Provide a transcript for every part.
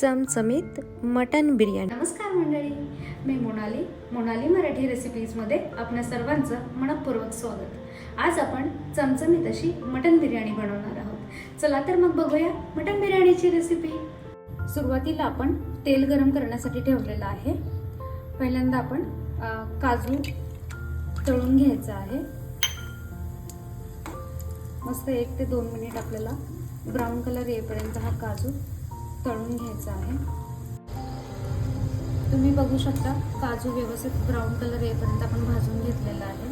चमचमीत मटन बिर्याणी. नमस्कार मंडळी मी मोनाली. मोनाली मराठी रेसिपीजमध्ये आपल्या सर्वांचं मनपूर्वक स्वागत. आज आपण चमचमीत अशी मटन बिर्याणी बनवणार आहोत. चला तर मग बघूया मटन बिर्याणीची रेसिपी सुरुवातीला आपण तेल गरम करण्यासाठी ठेवलेलं आहे. पहिल्यांदा आपण काजू तळून घ्यायचा आहे. मस्त एक ते दोन मिनिट आपल्याला ब्राऊन कलर येईपर्यंत हा काजू तळून घ्यायचा आहे. तुम्ही बघू शकता काजू व्यवस्थित ब्राऊन कलर येईपर्यंत आपण भाजून घेतलेला आहे.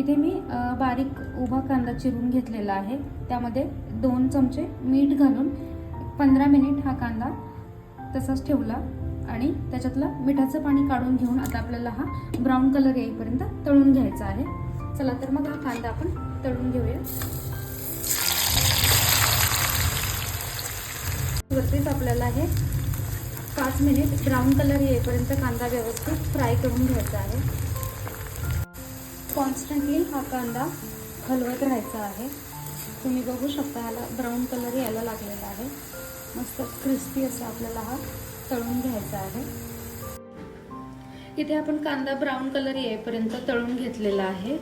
इथे मी बारीक उभा कांदा चिरून घेतलेला आहे. त्यामध्ये दोन चमचे मीठ घालून पंधरा मिनिट हा कांदा तसाच ठेवला आणि त्याच्यातलं मिठाचं पाणी काढून घेऊन आता आपल्याला हा ब्राऊन कलर येईपर्यंत तळून घ्यायचा आहे. चला तर मग हा कांदा आपण तळून घेऊया. वरतीच आपल्याला हे पाच मिनिट ब्राऊन कलर येईपर्यंत कांदा व्यवस्थित फ्राय करून घ्यायचा आहे. कॉन्स्टंटली हा कांदा हलवत राहायचा आहे. तुम्ही बघू शकता ह्याला ब्राऊन कलर यायला लागलेला आहे. मस्त क्रिस्पी असा आपल्याला हा तळून घ्यायचा आहे. इथे आपण कांदा ब्राऊन कलर येईपर्यंत तळून घेतलेला आहे.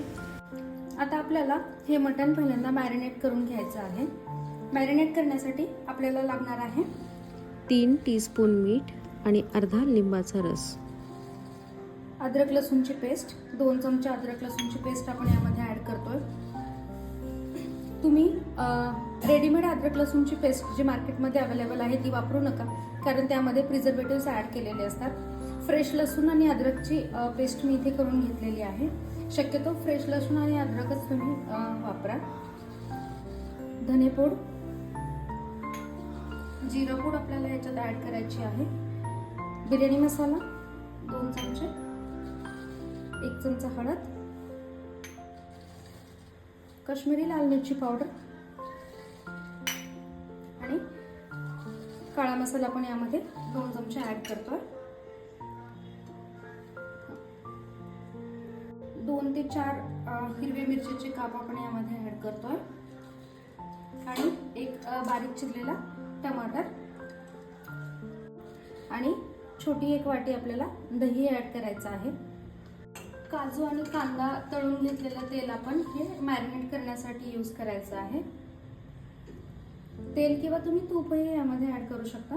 आता आपल्याला हे मटण पहिल्यांदा मॅरिनेट करून घ्यायचं आहे. मॅरिनेट करण्यासाठी आपल्याला लागणार आहे तीन टीस्पून मीठ आणि अर्धा लिंबाचा रस. अद्रक लसूणची पेस्ट. दोन चमचे अद्रक लसूणची पेस्ट आपण यामध्ये ॲड करतोय. तुम्ही रेडीमेड अद्रक लसूणची पेस्ट जी मार्केटमध्ये अवेलेबल आहे ती वापरू नका. कारण त्यामध्ये प्रिझर्वेटिव्स ॲड केलेले असतात. फ्रेश लसूण आणि अद्रकची पेस्ट मी इथे करून घेतलेली आहे. शक्यतो फ्रेश लसूण आणि अद्रकच तुम्ही वापरा. धनेपूड. जिरं पूड आपल्याला याच्यात ॲड करायची आहे. बिर्याणी मसाला दोन चमचे. एक चमचा हळद. काश्मीरी लाल मिरची पावडर आणि काळा मसाला पण यामध्ये दोन चमचे ॲड करतोय. दोन ते चार हिरव्या मिरचीचे काप आपण यामध्ये ॲड करतोय. आणि एक बारीक चिरलेला टमाटर आणि छोटी एक वाटी आपल्याला दही ऍड करायचं आहे. काजू आणि कांदा तळून घेतलेलं तेल आपण हे मॅरिनेट करण्यासाठी यूज करायचं आहे. तेल किंवा तुम्ही तूपही यामध्ये ॲड करू शकता.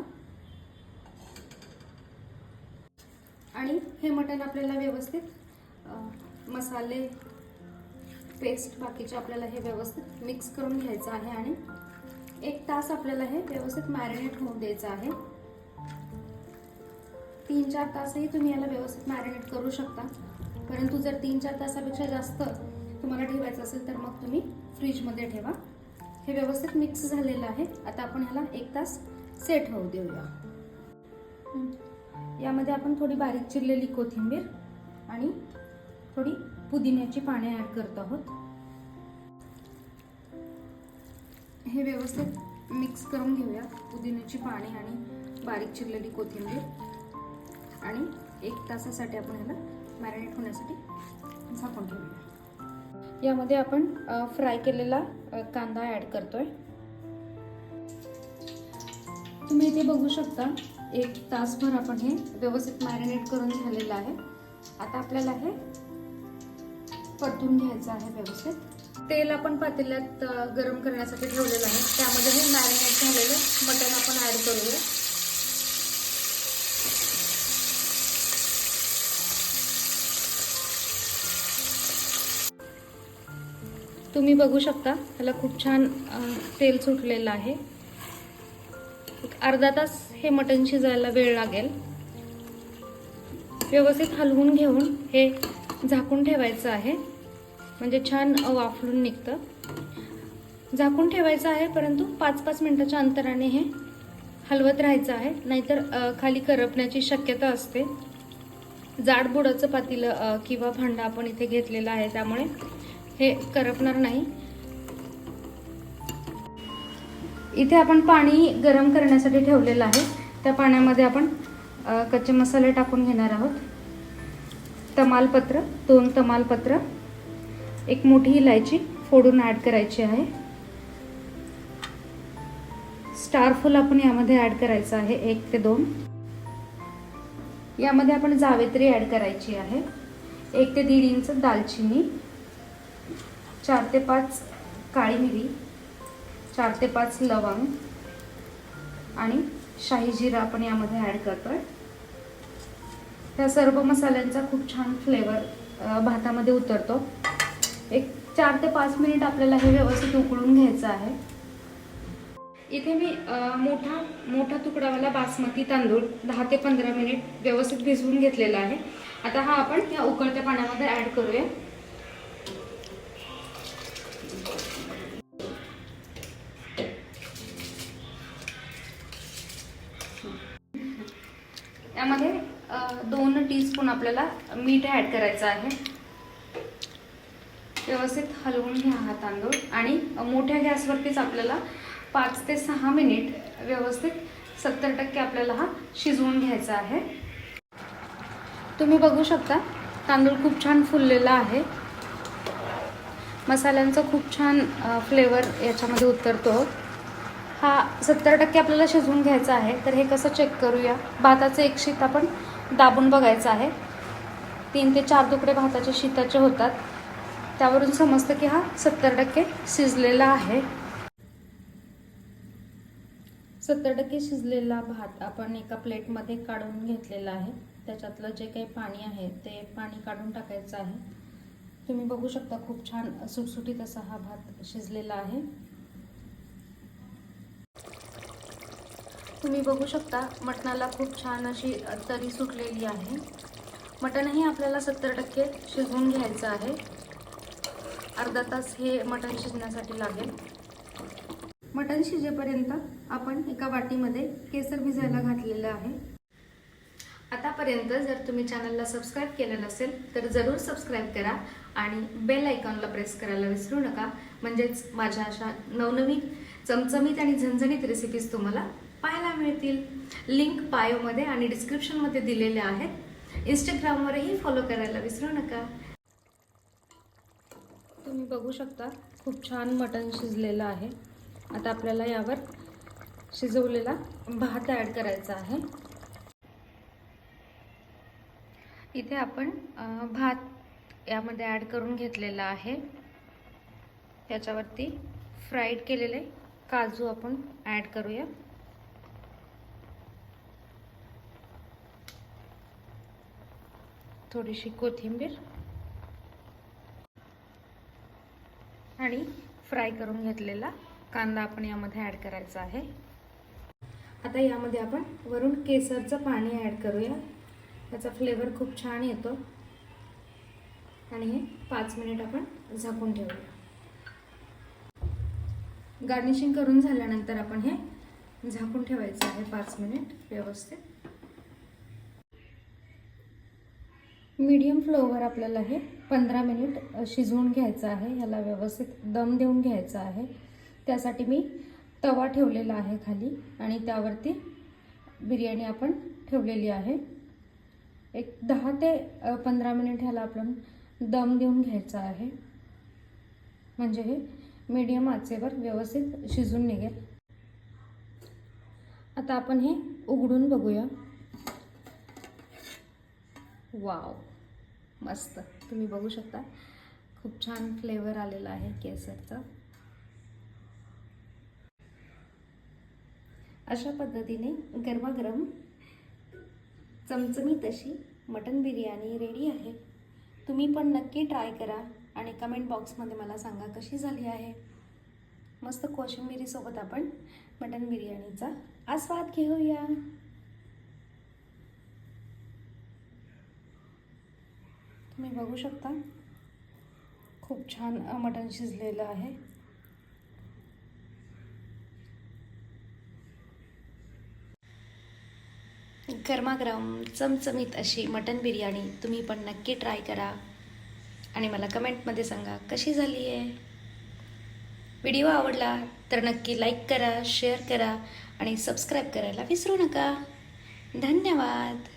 आणि हे मटण आपल्याला व्यवस्थित मसाले पेस्ट बाकीचे आपल्याला हे व्यवस्थित मिक्स करून घ्यायचं आहे आणि एक तास आपल्याला हे व्यवस्थित मॅरिनेट होऊ द्यायचं आहे. तीन चार तासही तुम्ही याला व्यवस्थित मॅरिनेट करू शकता. परंतु जर तीन चार तासापेक्षा जास्त तुम्हाला ठेवायचं असेल तर मग तुम्ही फ्रीजमध्ये ठेवा. हे व्यवस्थित मिक्स झालेलं आहे. आता आपण ह्याला एक तास सेट होऊ देऊया. यामध्ये आपण थोडी बारीक चिरलेली कोथिंबीर आणि थोडी पुदिन्याची पाने ॲड करत आहोत. हे व्यवस्थित मिक्स करून घेऊया. पुदिन्याची पाने आणि बारीक चिरलेली कोथिंबीर. आणि एक तासासाठी आपण ह्याला मॅरिनेट होण्यासाठी झाकून ठेवूया. यामध्ये आपण फ्राय केलेला कांदा ॲड करतोय. तुम्ही इथे बघू शकता एक तासभर आपण हे व्यवस्थित मॅरिनेट करून झालेलं आहे. आता आपल्याला हे परतून घ्यायचं आहे व्यवस्थित. तेल आपण पातेल्यात गरम करण्यासाठी ठेवलेलं आहे. त्यामध्ये हे मॅरिनेट झालेलं मटण आपण ॲड करूया. तुम्ही बघू शकता ह्याला खूप छान तेल सुटलेलं आहे. अर्धा तास हे मटण शिजायला वेळ लागेल. व्यवस्थित हलवून घेऊन हे झाकून ठेवायचं आहे. म्हणजे छान वाफलून निघतं. झाकून ठेवायचं आहे परंतु पाच पाच मिनिटाच्या अंतराने हे हलवत राहायचं आहे. नाहीतर खाली करपण्याची शक्यता असते. जाड बुडाचं पातेलं किंवा भांडं आपण इथे घेतलेलं आहे त्यामुळे हे करपणार नाही. इथे आपण पाणी गरम करण्यासाठी ठेवलेलं आहे. त्या पाण्यामध्ये आपण कच्चे मसाले टाकून घेणार आहोत. तमालपत्र दोन तमालपत्र. एक मोठी इलायची फोडून ॲड करायची आहे. स्टारफुल आपण यामध्ये ॲड करायचं आहे एक ते दोन. यामध्ये आपण जावेत्री ॲड करायची आहे. एक ते दीड इंच दालचिनी चार ते पाच काळी मिरी चार ते पाच लवंग आणि शाही जिरा आपण यामध्ये ॲड आहे त्या सर्व मसाल्यांचा खूप छान फ्लेवर भातामध्ये उतरतो. एक चार ते पाच मिनिट आपल्याला हे व्यवस्थित उकळून घ्यायचं आहे. इथे मी मोठा मोठा तुकडावाला बासमती तांदूळ दहा ते पंधरा मिनिट व्यवस्थित भिजवून घेतलेला आहे. आता हा आपण या उकळत्या पाण्यामध्ये ॲड करूया. यामध्ये दोन दोन टीस्पून आपल्याला मीठ ॲड करायचं आहे. व्यवस्थित हलवून घ्या हा तांदूळ आणि मोठ्या गॅसवरतीच आपल्याला पाच ते सहा मिनिट व्यवस्थित सत्तर टक्के आपल्याला हा शिजवून घ्यायचा आहे. तुम्ही बघू शकता तांदूळ खूप छान फुललेला आहे. मसाल्यांचा खूप छान फ्लेवर याच्यामध्ये उतरतो. हा सत्तर टक्के आपल्याला शिजवून घ्यायचा आहे. तर हे कसं चेक करूया? भाताचं एक शीत आपण दाबून बघायचं आहे. तीन ते चार तुकडे भाताचे शीताचे होतात. त्यावरून समजतं की हा सत्तर टक्के शिजलेला आहे. सत्तर टक्के शिजलेला भात आपण एका प्लेटमध्ये काढून घेतलेला आहे. त्याच्यातलं जे काही पाणी आहे ते पाणी काढून टाकायचं आहे. तुम्ही बघू शकता खूप छान सुटसुटीत असा हा भात शिजलेला आहे. तुम्ही बघू शकता मटणाला खूप छान अशी तरी सुटलेली आहे. मटणही आपल्याला सत्तर टक्के शिजवून घ्यायचं आहे. अर्धा तास हे मटण शिजण्यासाठी लागेल. मटण शिजेपर्यंत आपण एका वाटीमध्ये केसर भिजायला घातलेलं आहे. आतापर्यंत जर तुम्ही चॅनलला सबस्क्राईब केलं नसेल तर जरूर सबस्क्राईब करा आणि बेल आयकॉनला प्रेस करायला विसरू नका. म्हणजेच माझ्या अशा नवनवीन चमचमीत आणि झणझणीत रेसिपीज तुम्हाला पाहायला मिळतील. लिंक बायोमध्ये आणि डिस्क्रिप्शनमध्ये दिलेल्या आहेत. इंस्टाग्रामवरही फॉलो करायला विसरू नका. तुम्ही बघू शकता खूप छान मटण शिजलेलं आहे. आता आपल्याला यावर शिजवलेला भात ॲड करायचा आहे. इथे आपण भात यामध्ये ॲड करून घेतलेला आहे. त्याच्यावरती फ्राईड केलेले काजू आपण ॲड करूया. थोडीशी कोथिंबीर. आणि फ्राय करून घेतलेला कांदा आपण यामध्ये ॲड करायचा आहे. आता यामध्ये आपण वरून केसरचं पाणी ॲड करूया. त्याचा फ्लेवर खूप छान येतो. आणि हे पाच मिनिट आपण झाकून ठेवूया. गार्निशिंग करून झाल्यानंतर आपण हे झाकून ठेवायचं आहे पाच मिनिट व्यवस्थित. मीडियम फ्लोवर आपल्याला हे पंधरा मिनिट शिजवून घ्यायचं आहे. ह्याला व्यवस्थित दम देऊन घ्यायचा आहे. त्यासाठी मी तवा ठेवलेला आहे खाली आणि त्यावरती बिर्याणी आपण ठेवलेली आहे. एक दहा ते पंधरा मिनिट ह्याला आपण दम देऊन घ्यायचा आहे. म्हणजे हे मीडियम आचेवर व्यवस्थित शिजून निघेल. आता आपण हे उघडून बघूया. वाव मस्त. तुम्ही बघू शकता. खूप छान फ्लेवर आलेला आहे केसरचा. अशा पद्धतीने गरमागरम चमचमीत अशी मटन बिर्याणी रेडी आहे. तुम्ही पण नक्की ट्राय करा आणि कमेंट बॉक्समध्ये मला सांगा कशी झाली आहे. मस्त कोशिंबिरीसोबत आपण मटन बिर्याणीचा आस्वाद घेऊया. तुम्ही बघू शकता. खूप छान मटण शिजलेलं आहे. गरमागरम चमचमीत अशी मटन बिर्याणी तुम्ही पण नक्की ट्राय करा. आणि मला कमेंटमध्ये सांगा कशी झाली आहे? व्हिडिओ आवडला तर नक्की लाईक करा शेअर करा आणि सबस्क्राईब करायला विसरू नका. धन्यवाद.